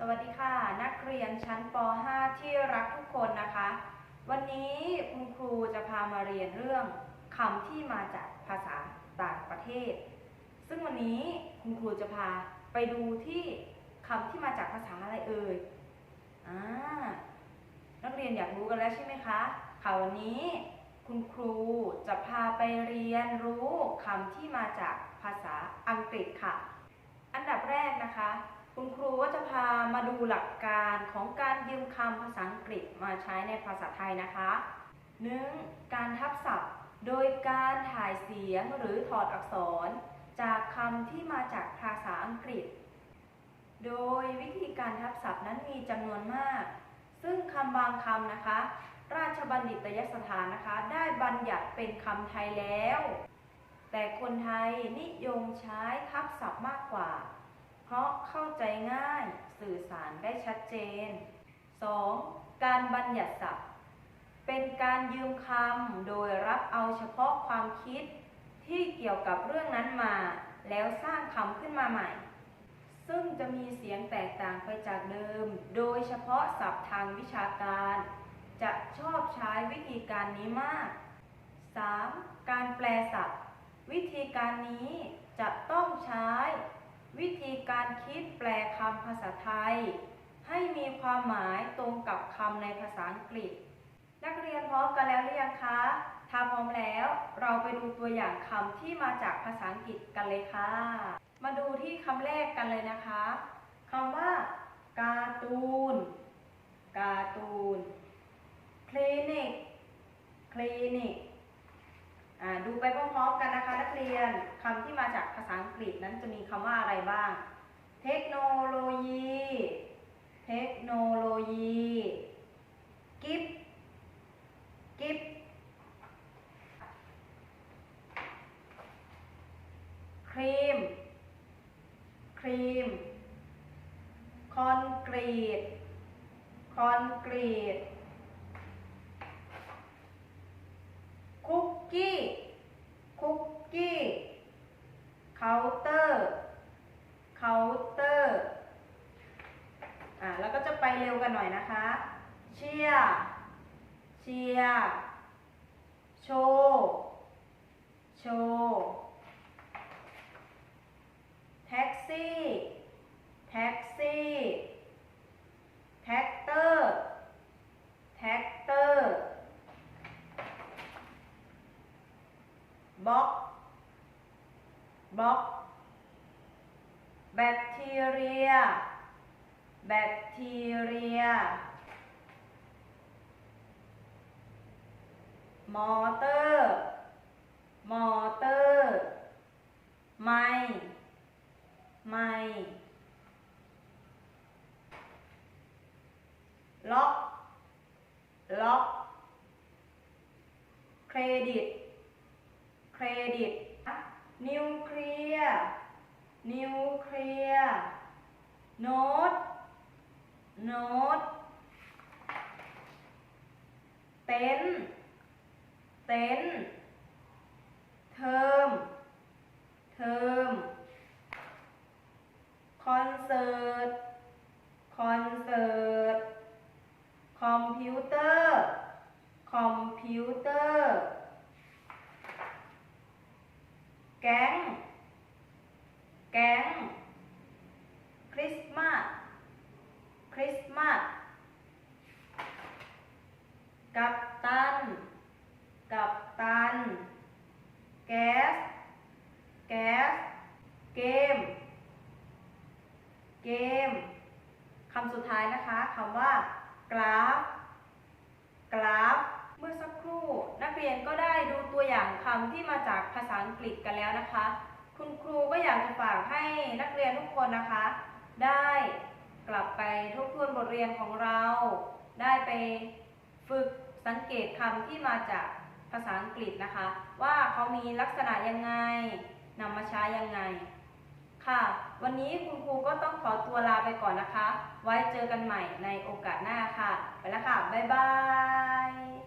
สวัสดีค่ะ นักเรียนชั้นป .5 ที่รักทุกคนนะคะ วันนี้คุณครูจะพามาเรียนเรื่องคำที่มาจากภาษาต่างประเทศ ซึ่งวันนี้คุณครูจะพาไปดูที่คำที่มาจากภาษาอะไรเอ่ยอ่านักเรียนอยากรู้กันแล้วใช่ไหมคะค่ะวันนี้คุณครูจะพาไปเรียนรู้คำที่มาจากภาษาอังกฤษค่ะ อันดับแรกนะคะ คุณครูก็จะพามาดูหลักการของการยืมคำภาษาอังกฤษมาใช้ในภาษาไทยนะคะ 1. การทับศัพท์ โดยการถ่ายเสียงหรือถอดอักษร จากคำที่มาจากภาษาอังกฤษ โดยวิธีการทับศัพท์นั้นมีจำนวนมาก ซึ่งคำบางคำนะคะ ราชบัณฑิตยสถานนะคะ ได้บัญญัติเป็นคำไทยแล้ว แต่คนไทยนิยมใช้ทับศัพท์มากกว่า เพราะเข้าใจง่ายสื่อสารได้ชัดเจน 2. การบัญญัติศัพท์ เป็นการยืมคำโดยรับเอาเฉพาะความคิดที่เกี่ยวกับเรื่องนั้นมา แล้วสร้างคำขึ้นมาใหม่ ซึ่งจะมีเสียงแตกต่างไปจากเดิม โดยเฉพาะศัพท์ทางวิชาการ จะชอบใช้วิธีการนี้มาก 3. การแปลศัพท์ วิธีการนี้จะต้องใช้ วิธีการคิดแปลคำภาษาไทย ให้มีความหมายตรงกับคำในภาษาอังกฤษ นักเรียนพร้อมกันแล้วหรือยังคะถ้าพร้อมแล้วเราไปดูตัวอย่างคำที่มาจากภาษาอังกฤษกันเลยค่ะ มาดูที่คำแรกกันเลยนะคะคำว่าการ์ตูนการ์ตูนคลินิกคลินิก ดูไปพร้อมๆกันนะคะนักเรียนคำที่มาจากภาษาอังกฤษนั้นจะมีคำว่าอะไรบ้าง เทคโนโลยี เทคโนโลยี กิฟกิฟครีม ครีม คอนกรีต คอนกรีตคุก กี้ คุกกี้ เคาน์เตอร์ เคาน์เตอร์ อ่าแล้วก็จะไปเร็วกันหน่อยนะคะ เชียร์เชียร์โชว์โชว์แท็กซี่ แท็กซี่ แท็กเตอร์ แท็กเตอร์ บล็อก บล็อก แบคทีเรีย แบคทีเรีย มอเตอร์ มอเตอร์ ไม้ ไม้ล็อก ล็อก เครดิต เครดิต นิวเคลียร์ นิวเคลียร์ โน้ต โน้ต เต็น เต็น เทอม เทอม คอนเสิร์ต คอนเสิร์ต คอมพิวเตอร์ คอมพิวเตอร์ แก๊ง แก๊ง คริสต์มาส คริสต์มาส กัปตั น กัปตัน แก๊ส แก๊ส เกม เกม คำสุดท้ายนะคะคำว่า กราฟ กราฟ เมื่อสักครู่ นักเรียนก็ได้ดูตัวอย่างคำที่มาจากภาษาอังกฤษกันแล้วนะคะ คุณครูก็อยากจะฝากให้นักเรียนทุกคนนะคะ ได้กลับไปทบทวนบทเรียนของเรา ได้ไปฝึก สังเกตคำที่มาจากภาษาอังกฤษนะคะ ว่าเขามีลักษณะยังไงนำมาใช้ยังไง ค่ะ วันนี้คุณครูก็ต้องขอตัวลาไปก่อนนะคะ ไว้เจอกันใหม่ในโอกาสหน้าค่ะ ไปแล้วค่ะ บ๊ายบาย